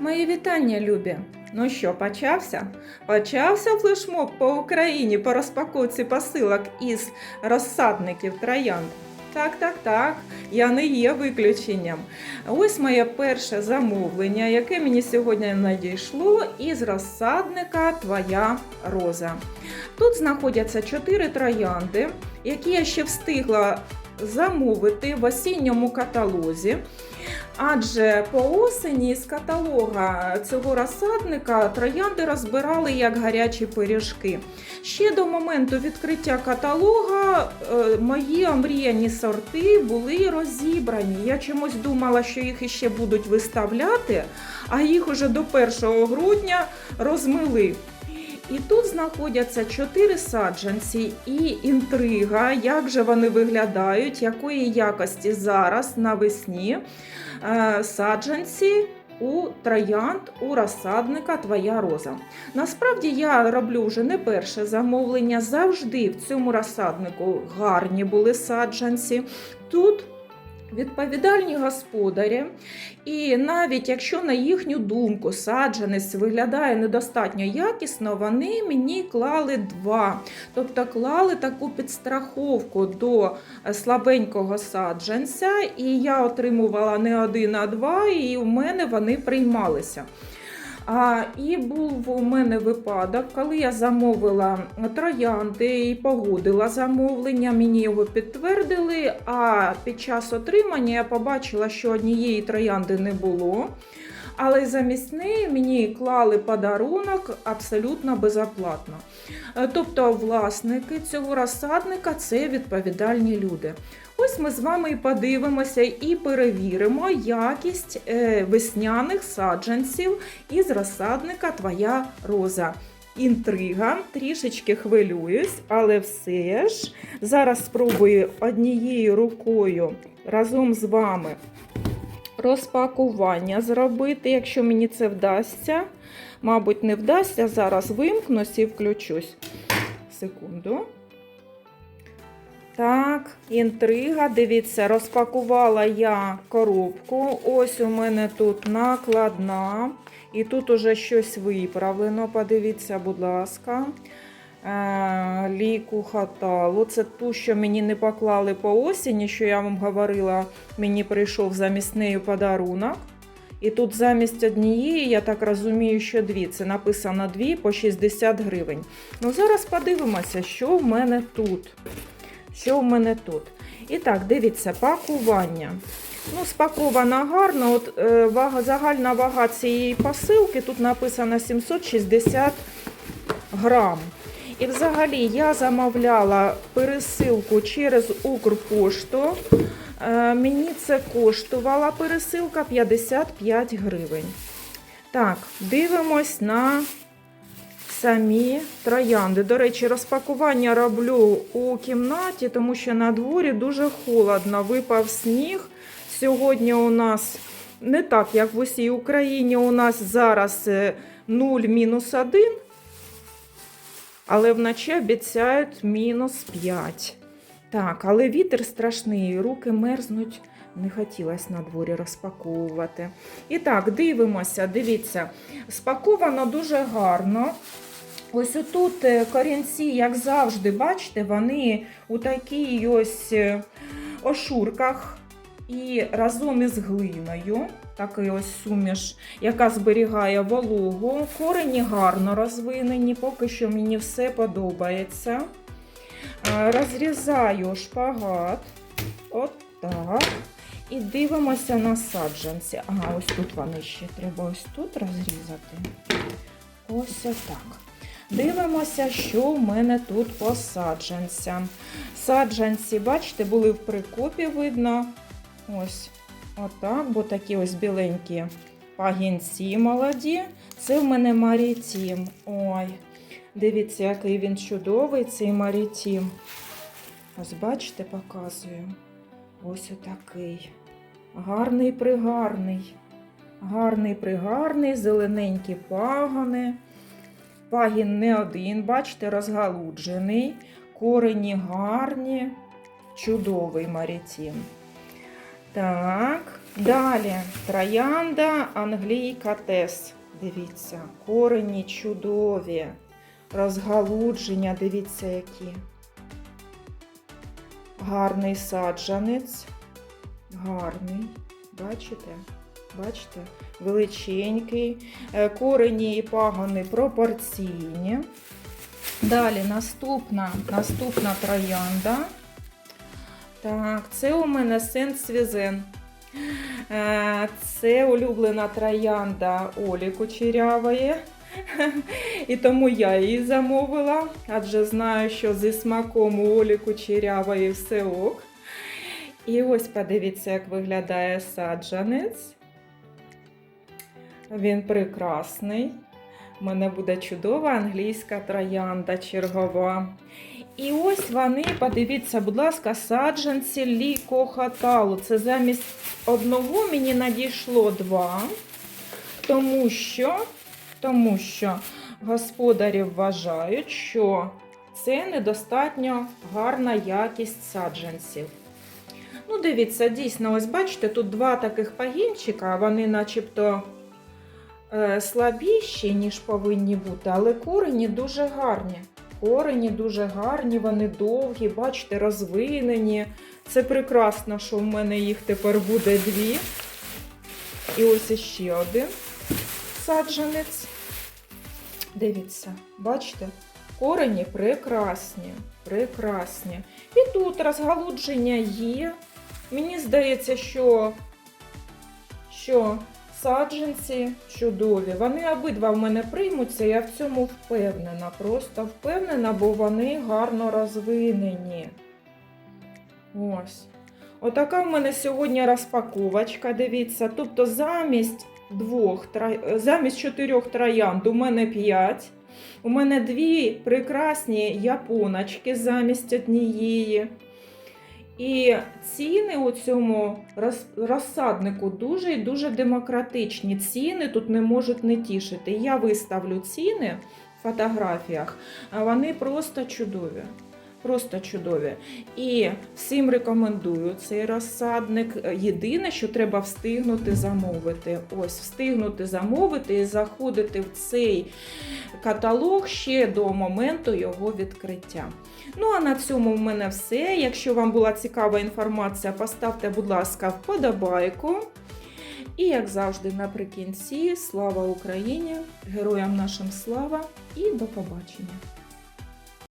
Мої вітання, любі. Ну що, почався? Почався флешмоб по Україні по розпаковці посилок із розсадників троянд. Так, так, так, я не є виключенням. Ось моє перше замовлення, яке мені сьогодні надійшло із розсадника Твоя роза. Тут знаходяться чотири троянди, які я ще встигла замовити в осінньому каталозі. Адже по осені з каталога цього розсадника троянди розбирали як гарячі пиріжки. Ще до моменту відкриття каталога е, мої омріяні сорти були розібрані. Я чомусь думала, що їх іще будуть виставляти, а їх уже до 1 грудня розмили. І тут знаходяться чотири саджанці і інтрига, як же вони виглядають, якої якості зараз навесні е, саджанці у троянд у розсадника Твоя роза. Насправді я роблю вже не перше замовлення. Завжди в цьому розсаднику гарні були саджанці. Тут Відповідальні господарі, і навіть якщо на їхню думку саджанець виглядає недостатньо якісно, вони мені клали два. Тобто клали таку підстраховку до слабенького саджанця, і я отримувала не один, а два, і в мене вони приймалися. А, і був у мене випадок, коли я замовила троянди і погодила замовлення, мені його підтвердили. А під час отримання я побачила, що однієї троянди не було. Але замість неї мені клали подарунок абсолютно безоплатно. Е, Тобто, власники цього розсадника це відповідальні люди. Ось ми з вами і подивимося і перевіримо якість е, весняних саджанців із розсадника Твоя роза. Інтрига, трішечки хвилююсь, але все ж зараз спробую однією рукою разом з вами розпакування зробити, якщо мені це вдасться. Мабуть, не вдасться. Зараз вимкнусь і включусь. Секунду. Так, інтрига. Дивіться, розпакувала я коробку. Ось у мене тут накладна. І тут уже щось виправлено. Подивіться, будь ласка. Е, Ліку хаталу. Це ту, що мені не поклали по осені, що я вам говорила, мені прийшов замість нею подарунок. І тут замість однієї, я так розумію, що дві. Це написано дві по 60 гривень. Ну, зараз подивимося, що в мене тут. Що в мене тут? І так, дивіться, пакування. Ну, спакована гарно. От, е, вага, загальна вага цієї посилки тут написано 760 грам. І взагалі я замовляла пересилку через Укрпошту. Е, Мені це коштувала пересилка 55 гривень. Так, дивимось на самі троянди. До речі, розпакування роблю у кімнаті, тому що на дворі дуже холодно. Випав сніг. Сьогодні у нас не так, як в усій Україні, у нас зараз е, 0 мінус 1, але вночі обіцяють мінус 5. Так, але вітер страшний, руки мерзнуть. Не хотілося на дворі розпаковувати. І так, дивимося, дивіться, спаковано дуже гарно. Ось отут е, корінці, як завжди, бачите, вони у такій ось е, ошурках і разом із глиною. Такий ось суміш, яка зберігає вологу. Корені гарно розвинені, поки що мені все подобається. Е, Розрізаю шпагат. От так. І дивимося на саджанці. Ага, ось тут вони ще треба ось тут розрізати. Ось отак. Дивимося, що в мене тут по саджанцям. Саджанці, бачите, були в прикопі, видно. Ось отак, бо такі ось біленькі пагінці молоді. Це в мене марітім. Ой, дивіться, який він чудовий, цей марітім. Ось, бачите, показую. Ось отакий. Гарний пригарний. Гарний пригарний, зелененькі пагони. Пагін не один, бачите, розгалуджений. Корені гарні. Чудовий марітім. Так, Далі троянда Англійка Тес. Дивіться, корені чудові, розгалудження, дивіться, які. Гарний саджанець. Гарний. Бачите? Бачите? Величенький. Е, Корені і пагони пропорційні. Далі наступна, наступна троянда. Так, це у мене сент свізен. Е, Це улюблена троянда Олі Кучерявої. І тому я її замовила, адже знаю, що зі смаком у Олі Кучерявої все ок. І ось подивіться, як виглядає саджанець. Він прекрасний. У мене буде чудова англійська троянда чергова. І ось вони, подивіться, будь ласка, саджанці лікохаталу. Це замість одного мені надійшло два, тому що, тому що господарі вважають, що це недостатньо гарна якість саджанців. Ну, дивіться, дійсно, ось бачите, тут два таких пагінчика, вони начебто слабіші, ніж повинні бути, але корені дуже гарні. Корені дуже гарні, вони довгі, бачите, розвинені. Це прекрасно, що в мене їх тепер буде дві. І ось іще один саджанець. Дивіться, бачите? Корені прекрасні, прекрасні. І тут розгалудження є. Мені здається, що, що саджанці чудові. Вони обидва в мене приймуться, я в цьому впевнена. Просто впевнена, бо вони гарно розвинені. Ось. Отака в мене сьогодні розпаковочка. Дивіться, тобто замість двох замість чотирьох троянд у мене п'ять. У мене дві прекрасні японочки замість однієї. І ціни у цьому роз- розсаднику дуже і дуже демократичні. Ціни тут не можуть не тішити. Я виставлю ціни в фотографіях, вони просто чудові. Просто чудові. І всім рекомендую цей розсадник. Єдине, що треба встигнути замовити. Ось, встигнути замовити і заходити в цей каталог ще до моменту його відкриття. Ну а на цьому в мене все. Якщо вам була цікава інформація, поставте, будь ласка, вподобайку. І, як завжди, наприкінці, слава Україні! Героям нашим слава і до побачення!